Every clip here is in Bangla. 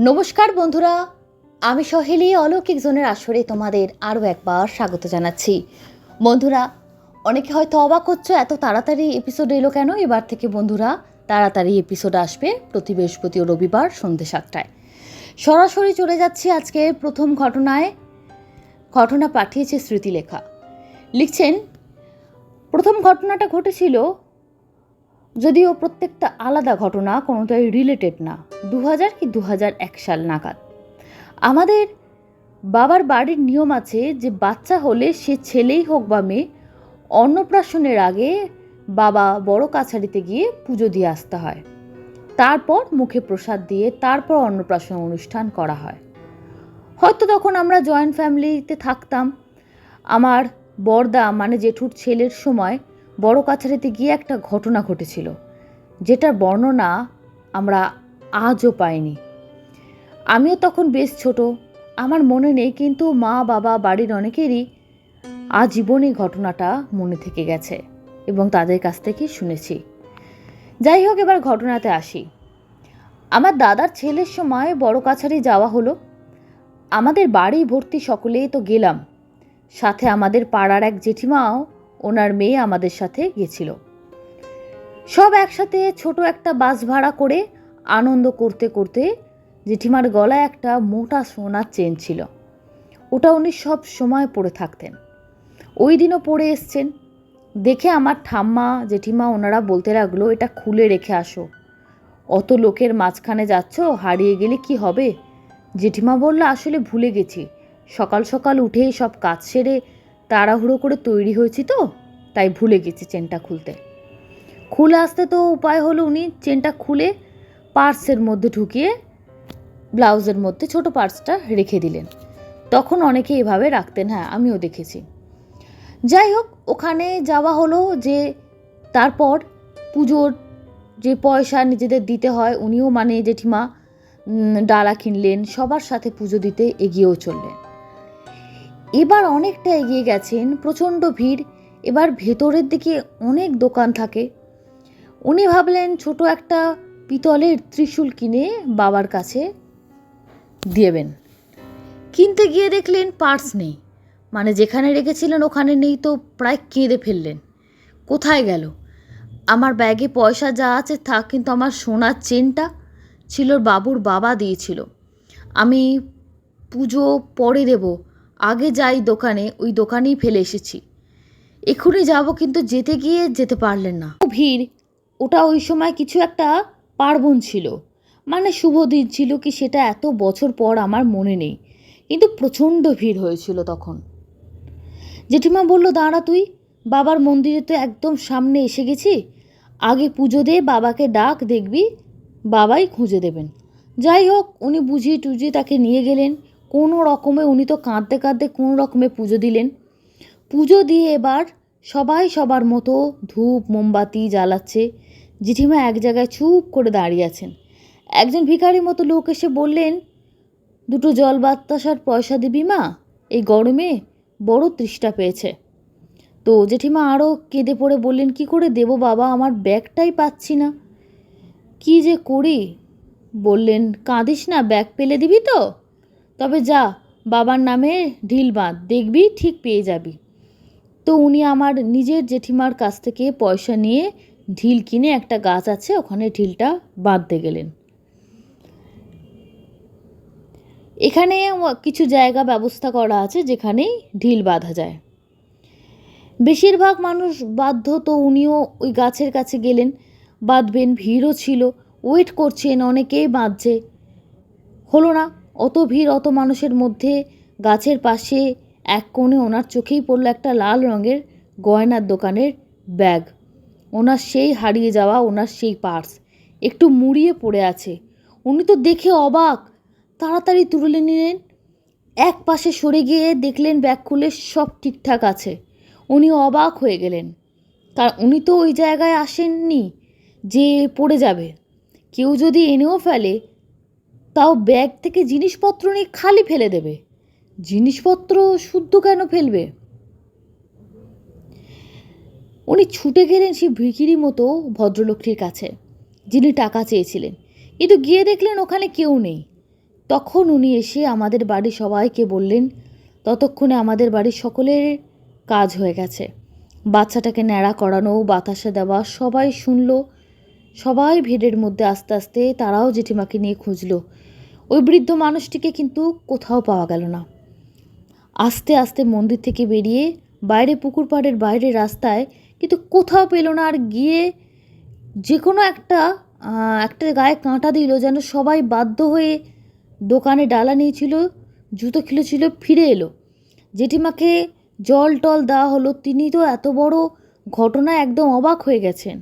নমস্কার বন্ধুরা, আমি সহেলি, অলৌকিক জোনের আসরে তোমাদের আরও একবার স্বাগত জানাচ্ছি। বন্ধুরা, অনেকে হয়তো অবাক হচ্ছে এত তাড়াতাড়ি এপিসোড এলো কেন? এবার থেকে বন্ধুরা, তাড়াতাড়ি এপিসোড আসবে প্রতি বৃহস্পতি ও রবিবার সন্ধ্যে সাতটায়। সরাসরি চলে যাচ্ছি আজকে প্রথম ঘটনায়। ঘটনা পাঠিয়েছে স্মৃতিলেখা। লিখছেন, প্রথম ঘটনাটা ঘটেছিল যদিও প্রত্যেকটা আলাদা ঘটনা কোনোটাই রিলেটেড না দু হাজার কি দু হাজার এক সাল নাগাদ। আমাদের বাবার বাড়ির নিয়ম আছে যে বাচ্চা হলে সে ছেলেই হোক বা মেয়ে, অন্নপ্রাশনের আগে বাবা বড় কাছারিতে গিয়ে পুজো দিয়ে আসতে হয়। তারপর মুখে প্রসাদ দিয়ে তারপর অন্নপ্রাশন অনুষ্ঠান করা হয়। হয়তো তখন আমরা জয়েন্ট ফ্যামিলিতে থাকতাম। আমার বর্দা মানে জেঠুর ছেলের সময় বড় কাছারিতে গিয়ে একটা ঘটনা ঘটেছিল, যেটার বর্ণনা আমরা আজও পাইনি। আমিও তখন বেশ ছোট, আমার মনে নেই কিন্তু মা, বাবা, বাড়ির অনেকেরই আজীবন ঘটনাটা মনে থেকে গেছে এবং তাদের কাছ থেকে শুনেছি। যাই হোক, এবার ঘটনাতে আসি। আমার দাদার ছেলের সময় বড় কাছারি যাওয়া হলো। আমাদের বাড়ি ভর্তি সকলেই তো গেলাম। সাথে আমাদের পাড়ার এক জেঠিমাও ওনার মেয়ে আমাদের সাথে গেছিল। সব একসাথে ছোট একটা বাস ভাড়া করে আনন্দ করতে করতে জেঠিমার গলায় একটা মোটা সোনার চেন ছিল। ওটা উনি সব সময় পরে থাকতেন। ওই দিনও পরে এসছেন। দেখে আমার ঠাম্মা, জেঠিমা ওনারা বলতে লাগল, এটা খুলে রেখে আসো। অত লোকের মাঝখানে যাচ্ছ, হারিয়ে গেলে কি হবে? জেঠিমা বলল, আসলে ভুলে গেছি। সকাল সকাল উঠেই সব কাজ সেরে তাড়াহুড়ো করে তৈরি হয়েছি তো, তাই ভুলে গেছি চেনটা খুলতে। খুলে আসতে তো উপায় হলো উনি, চেনটা খুলে পার্সের মধ্যে ঢুকিয়ে, ব্লাউজের মধ্যে ছোট পার্সটা রেখে দিলেন। তখন অনেকে এভাবে রাখতেন হ্যাঁ আমিও দেখেছি। যাই হোক, ওখানে যাওয়া হলো যে তারপর পুজোর যে পয়সা নিজেদের দিতে হয়, উনিও মানে জেঠিমা ডালা কিনলেন, সবার সাথে পুজো দিতে এগিয়েও চললেন। এবার অনেকটা এগিয়ে গেছেন, প্রচণ্ড ভিড়। এবার ভেতরের দিকে অনেক দোকান থাকে। উনি ভাবলেন ছোট একটা পিতলের ত্রিশূল কিনে বাবার কাছে দিয়েবেন কিনতে গিয়ে দেখলেন পার্স নেই। মানে যেখানে রেখেছিলেন ওখানে নেই তো প্রায় কেঁদে ফেললেন। কোথায় গেল? আমার ব্যাগে পয়সা যা আছে থাক কিন্তু আমার সোনার চেনটা ছিল বাবুর বাবা দিয়েছিল। আমি পুজো পরে দেব। আগে যাই দোকানে, ওই দোকানেই ফেলে এসেছি। এক্ষুনি যাব কিন্তু যেতে গিয়ে যেতে পারলেন না। ভিড়, ওটা ওই সময় কিছু একটা পার্বণ ছিল। মানে শুভ দিন ছিল কি সেটা এত বছর পর আমার মনে নেই। কিন্তু প্রচণ্ড ভিড় হয়েছিল তখন। জেঠিমা বলল, দাঁড়া তুই, বাবার মন্দিরে তো একদম সামনে এসে গেছি। আগে পুজো দে, বাবাকে ডাক, দেখবি বাবাই খুঁজে দেবেন। যাই হোক, উনি বুঝিয়ে টুজিয়ে তাকে নিয়ে গেলেন। কোনো রকমে উনি তো কাঁদতে কাঁদতে কোনো রকমে পুজো দিলেন। পুজো দিয়ে এবার সবাই সবার মতো ধূপ, মোমবাতি জ্বালাচ্ছে। জেঠিমা এক জায়গায় চুপ করে দাঁড়িয়ে আছেন। একজন ভিখারি মতো লোক এসে বললেন, দুটো জল বাতাসার পয়সা দিবি মা? এই গরমে বড় তৃষ্ঠা পেয়েছে। তো জেঠিমা আরও কেঁদে পড়ে বললেন, কি করে দেব বাবা, আমার ব্যাগটাই পাচ্ছি না। কি যে করি? বললেন, কাঁদিস না, ব্যাগ পেলে দিবি তো? তবে যা, বাবার নামে ঢিল বাঁধ, দেখবি ঠিক পেয়ে যাবি। তো উনি আমার নিজের জেঠিমার কাছ থেকে পয়সা নিয়ে ঢিল কিনে একটা গাছ আছে, ওখানে ঢিলটা বাঁধতে গেলেন। এখানে কিছু জায়গা ব্যবস্থা করা আছে, যেখানেই ঢিল বাঁধা যায়। বেশিরভাগ মানুষ বাধ্য তো উনিও ওই গাছের কাছে গেলেন। বাঁধবেন, ভিড়ও ছিল। ওয়েট করছেন, অনেকেই বাঁধছে। হলো না অত ভিড় অত মানুষের মধ্যে গাছের পাশে এক কোণে ওনার চোখেই পড়ল একটা লাল রঙের গয়নার দোকানের ব্যাগ। ওনার সেই হারিয়ে যাওয়া, ওনার সেই পার্স একটু মুড়িয়ে পড়ে আছে। উনি তো দেখে অবাক। তাড়াতাড়ি তুলে নিলেন। এক পাশে সরে গিয়ে দেখলেন ব্যাগ খুলে সব ঠিকঠাক আছে। উনি অবাক হয়ে গেলেন। কারণ উনি তো ওই জায়গায় আসেননি যে পড়ে যাবে। কেউ যদি এনেও ফেলে তাও ব্যাগ থেকে জিনিসপত্র নিয়ে খালি ফেলে দেবে। জিনিসপত্র শুদ্ধ কেন ফেলবে? উনি ছুটে গেলেন সেই ভিকিরি মতো ভদ্রলোকটির কাছে, যিনি টাকা চেয়েছিলেন। কিন্তু গিয়ে দেখলেন ওখানে কেউ নেই। তখন উনি এসে আমাদের বাড়ি সবাইকে বললেন, ততক্ষণে আমাদের বাড়ির সকলের কাজ হয়ে গেছে। বাচ্চাটাকে ন্যাড়া করানো, বাতাসে দেওয়া সবাই শুনলো সবাই ভিড়ের মধ্যে আস্তে আস্তে তারাও জেঠিমাকে নিয়ে খুঁজলো। ওই বৃদ্ধ মানুষটিকে কিন্তু কোথাও পাওয়া গেল না। আস্তে আস্তে মন্দির থেকে বেরিয়ে বাইরে পুকুর পাড়ের বাইরে রাস্তায় কিন্তু কোথাও পেল না আর গিয়ে যে কোনো একটা একটা গায়ে কাঁটা দিল যেন সবাই বাধ্য হয়ে দোকানে ডালা নিয়েছিল, জুতো খুলেছিল, ফিরে এলো। জেঠিমাকে জল টল দেওয়া হলো। তিনি তো এত বড় ঘটনা একদম অবাক হয়ে গেছেন।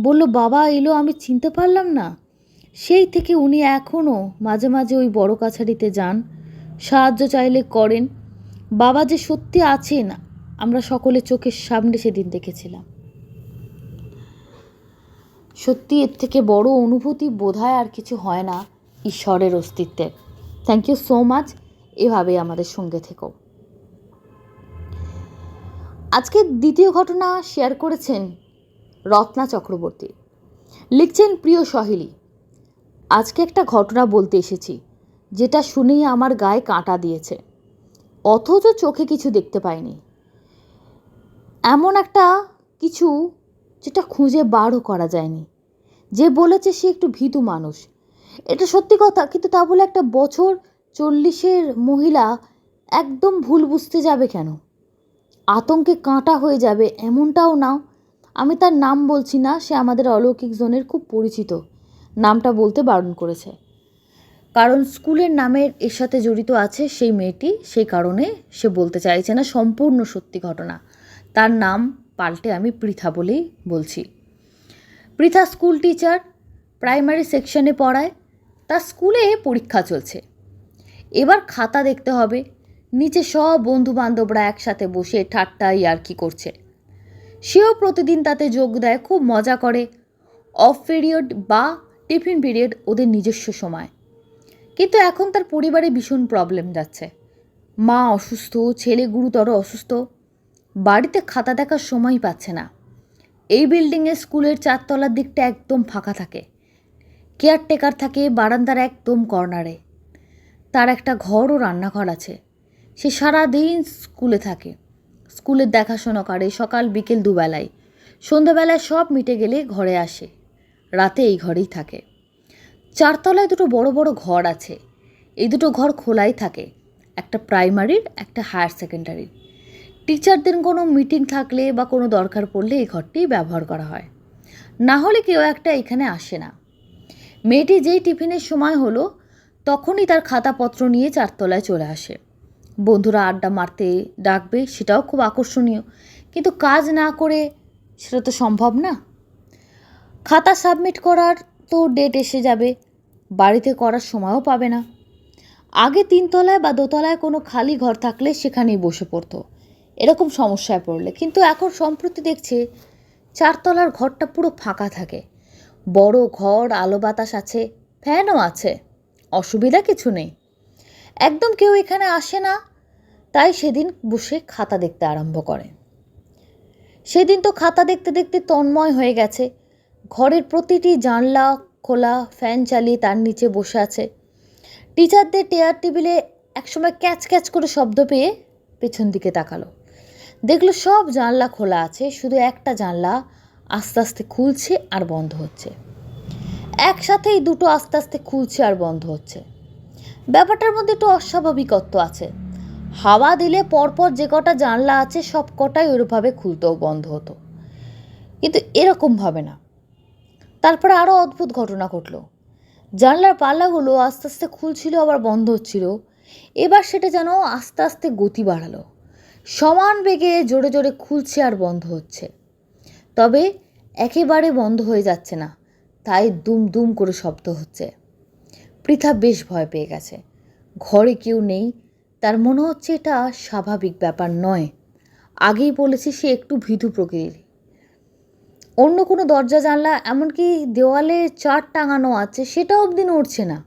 বলল, বাবা এলো, আমি চিনতে পারলাম না। সেই থেকে উনি এখনও মাঝে মাঝে ওই বড় কাছারিতে যান। সাহায্য চাইলে করেন। বাবা যে সত্যি আছেন, আমরা সকলে চোখের সামনে সেদিন দেখেছিলাম। সত্যি এর থেকে বড় অনুভূতি বোধহয় আর কিছু হয় না ঈশ্বরের অস্তিত্বের। থ্যাংক ইউ সো মাচ এভাবে আমাদের সঙ্গে থেকো। আজকে দ্বিতীয় ঘটনা শেয়ার করেছেন রত্না চক্রবর্তী। লিখছেন প্রিয় সহেলি, আজকে একটা ঘটনা বলতে এসেছি, যেটা শুনেই আমার গায়ে কাঁটা দিয়েছে। অথচ চোখে কিছু দেখতে পাইনি। এমন একটা কিছু যেটা খুঁজে বারও করা যায়নি। যে বলেছে সে একটু ভীতু মানুষ। এটা সত্যি কথা, কিন্তু তা বলে একটা বছর চল্লিশের মহিলা একদম ভুল বুঝতে যাবে কেন? আতঙ্কে কাঁটা হয়ে যাবে এমনটাও না আমি তার নাম বলছি না, সে আমাদের অলৌকিক জোনের খুব পরিচিত। নামটা বলতে বারণ করেছে। কারণ স্কুলের নামের এর সাথে জড়িত আছে সেই মেয়েটি, সেই কারণে সে বলতে চাইছে না সম্পূর্ণ সত্যি ঘটনা। তার নাম পাল্টে আমি পৃথা বলেই বলছি। পৃথা স্কুল টিচার, প্রাইমারি সেকশনে পড়ায়, তার স্কুলে পরীক্ষা চলছে। এবার খাতা দেখতে হবে। নিচে সব বন্ধু বান্ধবরা একসাথে বসে ঠাট্টা ইয়ার্কি করছে। সেও প্রতিদিন তাতে যোগ দেয়, খুব মজা করে। অফ পিরিয়ড বা টিফিন পিরিয়ড ওদের নিজস্ব সময়। কিন্তু এখন তার পরিবারে ভীষণ প্রবলেম যাচ্ছে। মা অসুস্থ, ছেলে গুরুতর অসুস্থ, বাড়িতে খাতা দেখার সময় পাচ্ছে না। এই বিল্ডিংয়ে স্কুলের চারতলার দিকটা একদম ফাঁকা থাকে। কেয়ারটেকার থাকে বারান্দার একদম কর্নারে তার একটা ঘর ও রান্নাঘর আছে। সে সারাদিন স্কুলে থাকে। স্কুলের দেখাশোনা করে সকাল বিকেল দুবেলায়। সন্ধ্যাবেলায় সব মিটে গেলে ঘরে আসে। রাতে এই ঘরেই থাকে। চারতলায় দুটো বড় বড় ঘর আছে। এই দুটো ঘর খোলাই থাকে। একটা প্রাইমারির, একটা হায়ার সেকেন্ডারির টিচারদের কোনো মিটিং থাকলে বা কোনো দরকার পড়লে এই ঘরটি ব্যবহার করা হয়। না হলে কেউ একটা এখানে আসে না। মেয়েটি যেই টিফিনের সময় হলো, তখনই তার খাতাপত্র নিয়ে চারতলায় চলে আসে। বন্ধুরা আড্ডা মারতে ডাকবে সেটাও খুব আকর্ষণীয়। কিন্তু কাজ না করে সেটা তো সম্ভব না। খাতা সাবমিট করার তো ডেট এসে যাবে, বাড়িতে করার সময়ও পাবে না। আগে তিনতলায় বা দোতলায় কোনো খালি ঘর থাকলে সেখানেই বসে পড়তো। এরকম সমস্যায় পড়লে। কিন্তু এখন সম্প্রতি দেখছে চারতলার ঘরটা পুরো ফাঁকা থাকে। বড় ঘর, আলো বাতাস আছে, ফ্যানও আছে। অসুবিধা কিছু নেই। একদম কেউ এখানে আসে না। তাই সেদিন বসে খাতা দেখতে আরম্ভ করে। সেদিন তো খাতা দেখতে দেখতে তন্ময় হয়ে গেছে। ঘরের প্রতিটি জানলা খোলা, ফ্যান চালিয়ে তার নিচে বসে আছে। টিচারদের টেয়ার টেবিলে একসময় ক্যাচ ক্যাচ করে শব্দ পেয়ে পেছন দিকে তাকালো। দেখল সব জানলা খোলা আছে, শুধু একটা জানলা আস্তে আস্তে খুলছে আর বন্ধ হচ্ছে। একসাথেই দুটো আস্তে আস্তে খুলছে আর বন্ধ হচ্ছে। ব্যাপারটার মধ্যে একটু অস্বাভাবিকত্ব আছে। হাওয়া দিলে পরপর যে কটা জানলা আছে, সব কটাই ওইভাবে খুলতেও বন্ধ হতো। কিন্তু এরকমভাবে না। তারপরে আরও অদ্ভুত ঘটনা ঘটলো। জানলার পাল্লাগুলো আস্তে আস্তে খুলছিল, আবার বন্ধ হচ্ছিল। এবার সেটা যেন আস্তে আস্তে গতি বাড়ালো। সমান বেগে জোরে জোরে খুলছে আর বন্ধ হচ্ছে। তবে একেবারে বন্ধ হয়ে যাচ্ছে না। তাই দুম দুম করে শব্দ হচ্ছে। পৃথা বেশ ভয় পেয়ে গেছে। ঘরে কেউ নেই, তার মনে হচ্ছে এটা স্বাভাবিক ব্যাপার নয়। আগেই বলেছি সে একটু ভীতু প্রকৃতির। অন্য কোনো দরজা, জানলা, এমনকি দেওয়ালে চার টাঙানো আছে, সেটা অবধি নড়ছে না।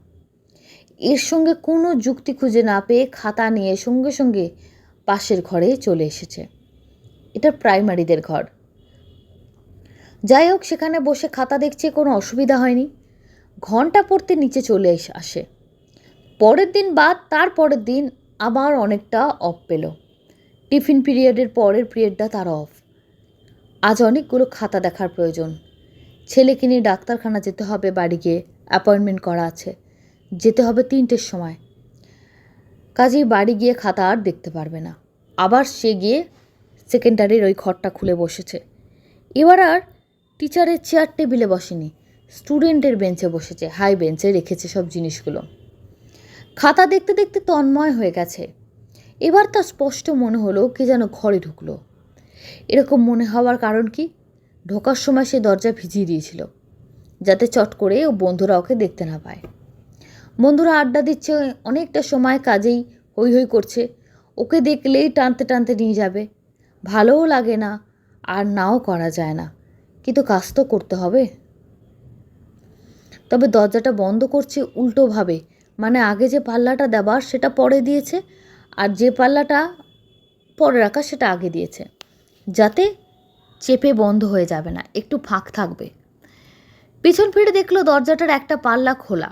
এর সঙ্গে কোনো যুক্তি খুঁজে না পেয়ে খাতা নিয়ে সঙ্গে সঙ্গে পাশের ঘরে চলে এসেছে। এটা প্রাইমারিদের ঘর। যাই হোক, সেখানে বসে খাতা দেখছে, কোনো অসুবিধা হয়নি। ঘণ্টা পড়তে নিচে চলে আসে। পরের দিন বাদ, তার পরের দিন আবার অনেকটা অফ পেল। টিফিন পিরিয়ডের পরের পিরিয়ডটা তার অফ আজ অনেকগুলো খাতা দেখার প্রয়োজন। ছেলেকে নিয়ে ডাক্তারখানা যেতে হবে, বাড়ি গিয়ে অ্যাপয়েন্টমেন্ট করা আছে। যেতে হবে তিনটের সময়। কাজেই বাড়ি গিয়ে খাতা আর দেখতে পারবে না। আবার সে গিয়ে সেকেন্ডারির ওই ঘরটা খুলে বসেছে। এবার আর টিচারের চেয়ার টেবিলে বসেনি। স্টুডেন্টের বেঞ্চে বসেছে, হাই বেঞ্চে রেখেছে সব জিনিসগুলো। খাতা দেখতে দেখতে তন্ময় হয়ে গেছে। এবার তার স্পষ্ট মনে হলো কে যেন ঘরে ঢুকলো। এরকম মনে হওয়ার কারণ কি? ঢোকার সময় সে দরজা ভিজিয়ে দিয়েছিল, যাতে চট করে ও বন্ধুরা ওকে দেখতে না পায়। বন্ধুরা আড্ডা দিচ্ছে, অনেকটা সময় কাজেই হই হই করছে। ওকে দেখলেই টানতে টানতে নিয়ে যাবে। ভালোও লাগে না, আর নাও করা যায় না। কিন্তু কাজ তো করতে হবে। তবে দরজাটা বন্ধ করছে উল্টোভাবে। মানে আগে যে পাল্লাটা দেবার সেটা পরে দিয়েছে, আর যে পাল্লাটা পরে রাখা সেটা আগে দিয়েছে। যাতে চেপে বন্ধ হয়ে যাবে না, একটু ফাঁক থাকবে। পিছন ফিরে দেখল দরজাটার একটা পাল্লা খোলা,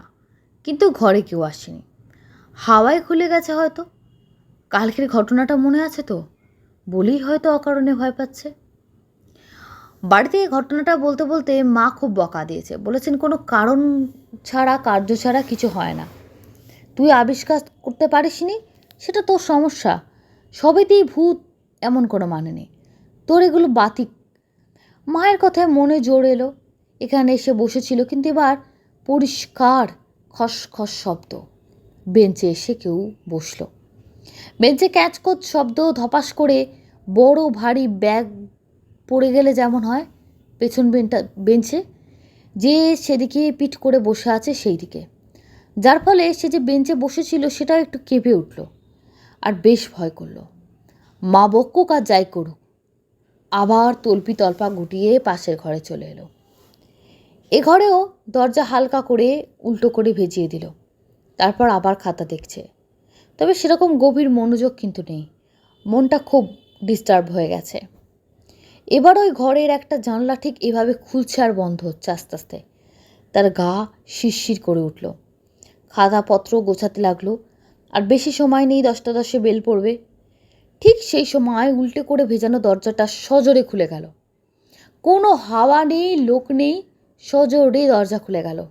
কিন্তু ঘরে কেউ আসেনি। হাওয়ায় খুলে গেছে হয়তো। কালকের ঘটনাটা মনে আছে তো? বলেই হয়তো অকারণে ভয় পাচ্ছে। বাড়িতে এই ঘটনাটা বলতে বলতে মা খুব বকা দিয়েছে। বলেছেন, কোনো কারণ ছাড়া, কার্য ছাড়া কিছু হয় না। তুই আবিষ্কার করতে পারিস নি সেটা তোর সমস্যা। সবেতেই ভূত এমন কোনো মানে নেই। তোর এগুলো বাতিক। মায়ের কথায় মনে জোর এলো। এখানে এসে বসেছিল, কিন্তু এবার পরিষ্কার খস খস শব্দ। বেঞ্চে এসে কেউ বসল। বেঞ্চে ক্যাচকোচ শব্দ, ধপাস করে বড় ভারী ব্যাগ পড়ে গেলে যেমন হয়, পেছন বেনটা, বেঞ্চে, যে সেদিকে পিঠ করে বসে আছে সেই দিকে যার ফলে সে যে বেঞ্চে বসেছিল সেটাও একটু কেঁপে উঠল আর বেশ ভয় করল। মা বকুক আর যাই করুক। আবার তল্পি তল্পা গুটিয়ে পাশের ঘরে চলে এলো। এ ঘরেও দরজা হালকা করে উল্টো করে ভেজিয়ে দিল। তারপর আবার খাতা দেখছে। তবে সেরকম গভীর মনোযোগ কিন্তু নেই। মনটা খুব ডিস্টার্ব হয়ে গেছে। এবার ওই ঘরের একটা জানলা ঠিক এভাবে খুলছে আর বন্ধ হচ্ছে আস্তে আস্তে। তার গা শিরশির করে উঠল। খাতাপত্র গোছাতে লাগল। আর বেশি সময় নেই দশটা দশে বেল পড়বে। ঠিক সেই সময় উল্টে করে ভেজানো দরজাটা সজোরে খুলে গেল। কোনো হাওয়া নেই, লোক নেই, সজোরে দরজা খুলে গেল।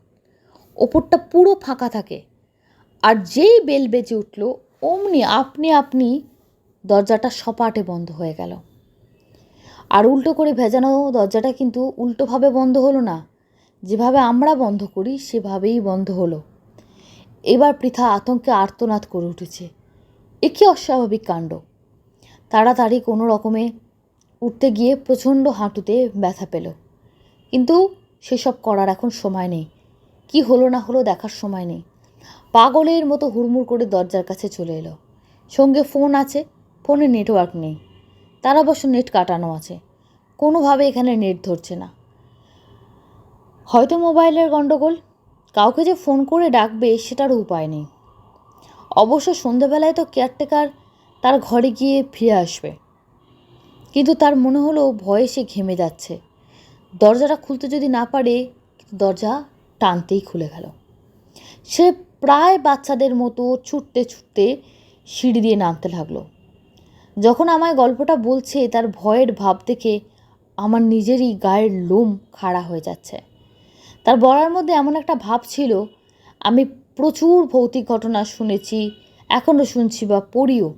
ওপরটা পুরো ফাঁকা থাকে। আর যেই বেল বেজে উঠল, অমনি আপনি আপনি দরজাটা সপাটে বন্ধ হয়ে গেল। আর উল্টো করে ভেজানো দরজাটা কিন্তু উল্টোভাবে বন্ধ হলো না। যেভাবে আমরা বন্ধ করি, সেভাবেই বন্ধ হলো। এবার পৃথা আতঙ্কে আর্তনাদ করে উঠেছে। এ কী অস্বাভাবিক কাণ্ড? তাড়াতাড়ি কোনো রকমে উঠতে গিয়ে প্রচণ্ড হাঁটুতে ব্যথা পেল। কিন্তু সেসব করার এখন সময় নেই। কি হলো না হলো দেখার সময় নেই। পাগলের মতো হুড়মুড় করে দরজার কাছে চলে এলো। সঙ্গে ফোন আছে, ফোনে নেটওয়ার্ক নেই। তার অবশ্য নেট কাটানো আছে। কোনোভাবে এখানে নেট ধরছে না। হয়তো মোবাইলের গণ্ডগোল কাউকে যে ফোন করে ডাকবে সেটার উপায় নেই। অবশ্য সন্ধেবেলায় তো কেয়ারটেকার তার ঘরে গিয়ে ফিরে আসবে। কিন্তু তার মনে হলো ভয়ে সে ঘেমে যাচ্ছে। দরজাটা খুলতে যদি না পারে দরজা টানতেই খুলে গেল। সে প্রায় বাচ্চাদের মতো ছুটতে ছুটতে সিঁড়ি দিয়ে নামতে লাগল। যখন আমায় গল্পটা বলছে, তার ভয়ের ভাব দেখে আমার নিজেরই গায়ের লোম খাড়া হয়ে যাচ্ছে। তার বলার মধ্যে এমন একটা ভাব ছিল, আমি প্রচুর ভৌতিক ঘটনা শুনেছি এখনও শুনছি বা পড়িও।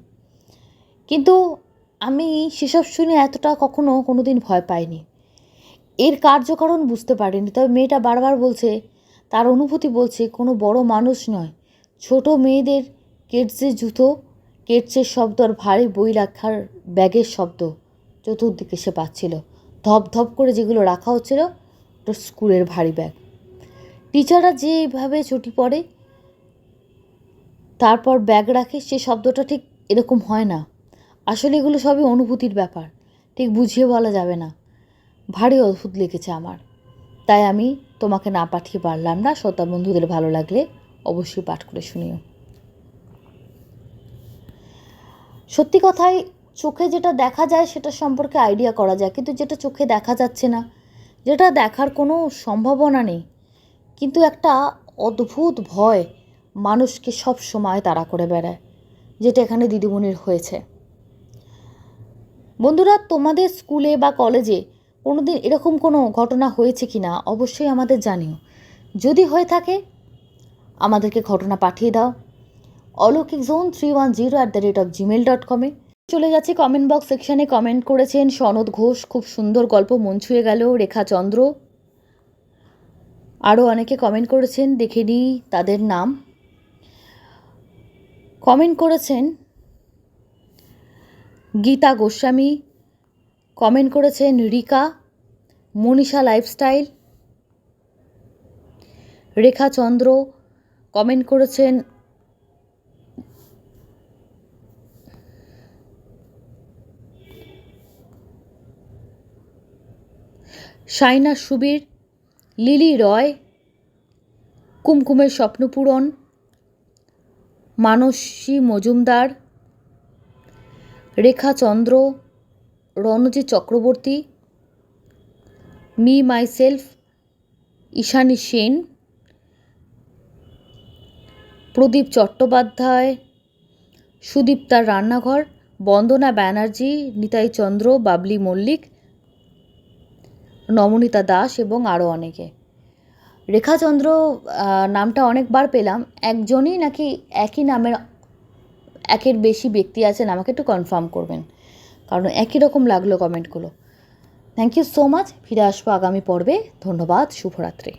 কিন্তু আমি সেসব শুনে এতটা কখনো কোনো দিন ভয় পাইনি। এর কার্যকারণ বুঝতে পারিনি, তবে মেয়েটা বারবার বলছে, তার অনুভূতি বলছে, কোনো বড় মানুষ নয়, ছোট মেয়েদের কেটসের জুতো কেটসের শব্দ আর ভারী বই রাখার ব্যাগের শব্দ চতুর্দিকে সে পাচ্ছিল। ধপ ধপ করে যেগুলো রাখা হচ্ছিল, ওটা স্কুলের ভারী ব্যাগ। টিচাররা যেভাবে ছুটি পড়ে, তারপর ব্যাগ রাখে, সে শব্দটা ঠিক এরকম হয় না। আসলে এগুলো সবই অনুভূতির ব্যাপার, ঠিক বুঝিয়ে বলা যাবে না। ভারী অদ্ভুত লেগেছে আমার। তাই আমি তোমাকে না পাঠিয়ে পারলাম না। শ্রোতা বন্ধুদের ভালো লাগলে অবশ্যই পাঠ করে শুনিও। সত্যি কথাই চোখে যেটা দেখা যায় সেটা সম্পর্কে আইডিয়া করা যায়, কিন্তু যেটা চোখে দেখা যাচ্ছে না, যেটা দেখার কোনো সম্ভাবনা নেই। কিন্তু একটা অদ্ভুত ভয় মানুষকে সব সময় তাড়া করে বেড়ায়, যেটা এখানে দিদিমণির হয়েছে। বন্ধুরা, তোমাদের স্কুলে বা কলেজে কোনো দিন এরকম কোনো ঘটনা হয়েছে কি না, অবশ্যই আমাদের জানিও। যদি হয়ে থাকে, আমাদেরকে ঘটনা পাঠিয়ে দাও। অলৌকিক zone three one zero at the rate of Gmail dot কমে চলে যাচ্ছি কমেন্ট বক্স সেকশানে কমেন্ট করেছেন সনদ ঘোষ, খুব সুন্দর গল্প, মন ছুঁয়ে গেল, রেখা চন্দ্র। আরও অনেকে কমেন্ট করেছেন, দেখে নিই তাদের নাম। কমেন্ট করেছেন গীতা গোস্বামী। কমেন্ট করেছেন রিকা, মনীষা লাইফস্টাইল রেখা চন্দ্র। কমেন্ট করেছেন শাইনা সুবীর, লিলি রয়, কুমকুমের স্বপ্নপূরণ, মানসী মজুমদার, রেখা চন্দ্র রণজিৎ চক্রবর্তী, মি মাইসেলফ, ঈশানী সেন, প্রদীপ চট্টোপাধ্যায়, সুদীপ্তার রান্নাঘর, বন্দনা ব্যানার্জি, নিতাই চন্দ্র, বাবলি মল্লিক নমনীতা দাস এবং আরও অনেকে। রেখাচন্দ্র নামটা অনেকবার পেলাম। একজনই নাকি একই নামের, একের বেশি ব্যক্তি আছেন, আমাকে একটু কনফার্ম করবেন। কারণ একই রকম লাগল কমেন্টগুলো থ্যাংক ইউ সো মাচ ফিরে আসব আগামী পর্বে। ধন্যবাদ। শুভরাত্রি।